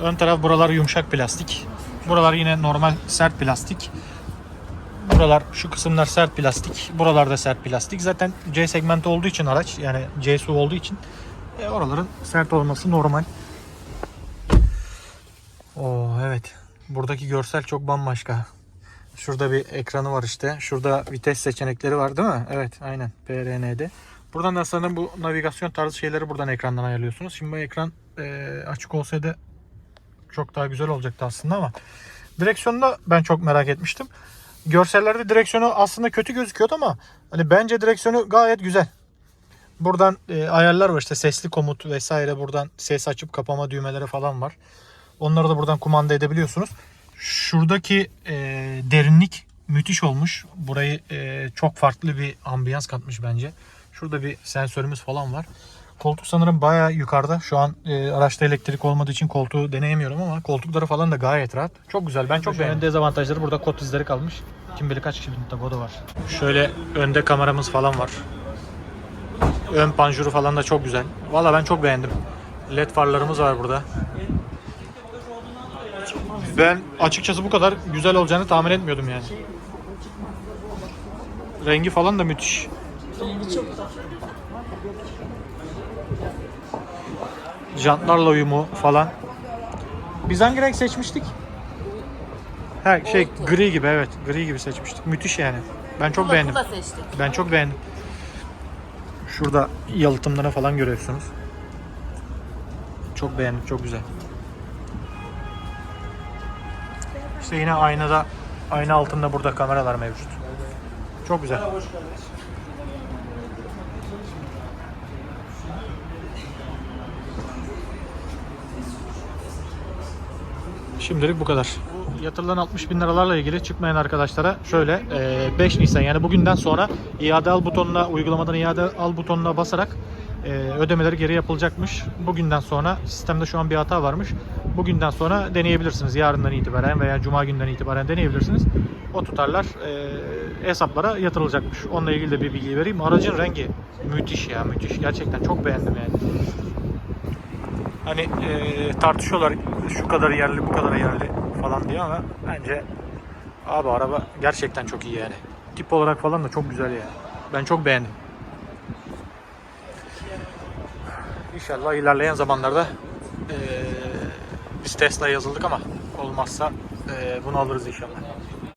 Ön taraf buralar yumuşak plastik. Buralar yine normal sert plastik. Buralar şu kısımlar sert plastik. Buralar da sert plastik. Zaten C segmenti olduğu için araç yani C su olduğu için e, oraların sert olması normal. Oo evet. Buradaki görsel çok bambaşka. Şurada bir ekranı var işte. Şurada vites seçenekleri var değil mi? Evet aynen. PRN'de. Buradan da sanırım bu navigasyon tarzı şeyleri buradan ekrandan ayarlıyorsunuz. Şimdi bu ekran e, açık olsaydı çok daha güzel olacaktı aslında ama direksiyonda ben çok merak etmiştim. Görsellerde direksiyonu aslında kötü gözüküyordu ama hani bence direksiyonu gayet güzel. Buradan e, ayarlar var işte sesli komut vesaire buradan ses açıp kapama düğmeleri falan var. Onları da buradan kumanda edebiliyorsunuz. Şuradaki e, derinlik müthiş olmuş. Burayı e, çok farklı bir ambiyans katmış bence. Şurada bir sensörümüz falan var. Koltuk sanırım bayağı yukarıda. Şu an e, araçta elektrik olmadığı için koltuğu deneyemiyorum ama koltukları falan da gayet rahat. Çok güzel. Ben çok beğendim. Dezavantajları burada kod izleri kalmış. Kim bilir kaç kişi binde kodu var. Şöyle önde kameramız falan var. Ön panjuru falan da çok güzel. Valla ben çok beğendim. LED farlarımız var burada. Ben açıkçası bu kadar güzel olacağını tahmin etmiyordum yani. Rengi falan da müthiş. Jantlarla uyumu falan. Biz hangi renk seçmiştik? Ha şey gri gibi evet. Gri gibi seçmiştik. Müthiş yani. Ben çok beğendim. Pula seçtik. Ben çok beğendim. Şurada yalıtımlarını falan görüyorsunuz. Çok beğendim, çok güzel. İşte yine aynada, ayna altında burada kameralar mevcut. Çok güzel. Şimdilik bu kadar. Yatırılan 60 bin liralarla ilgili çıkmayan arkadaşlara şöyle e, 5 Nisan yani bugünden sonra iade al butonuna uygulamadan iade al butonuna basarak e, ödemeleri geri yapılacakmış. Bugünden sonra sistemde şu an bir hata varmış. Bugünden sonra deneyebilirsiniz. Yarından itibaren veya cuma günden itibaren deneyebilirsiniz. O tutarlar e, hesaplara yatırılacakmış. Onunla ilgili de bir bilgi vereyim. Aracın rengi müthiş ya müthiş. Gerçekten çok beğendim yani. Hani e, tartışıyorlar şu kadar yerli bu kadar yerli falan diye ama bence abi araba gerçekten çok iyi yani. Tip olarak falan da çok güzel yani. Ben çok beğendim. İnşallah ilerleyen zamanlarda e, biz Tesla yazıldık ama olmazsa e, bunu alırız inşallah.